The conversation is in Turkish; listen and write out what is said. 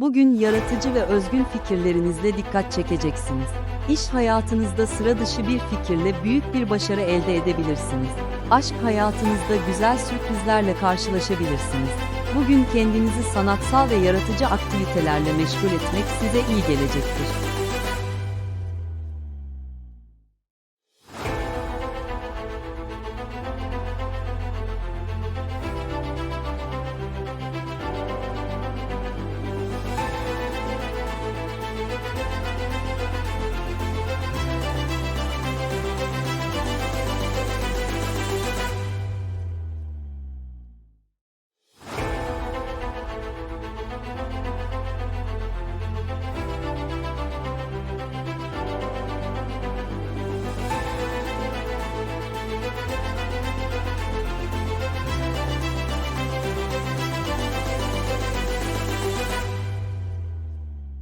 Bugün yaratıcı ve özgün fikirlerinizle dikkat çekeceksiniz. İş hayatınızda sıra dışı bir fikirle büyük bir başarı elde edebilirsiniz. Aşk hayatınızda güzel sürprizlerle karşılaşabilirsiniz. Bugün kendinizi sanatsal ve yaratıcı aktivitelerle meşgul etmek size iyi gelecektir.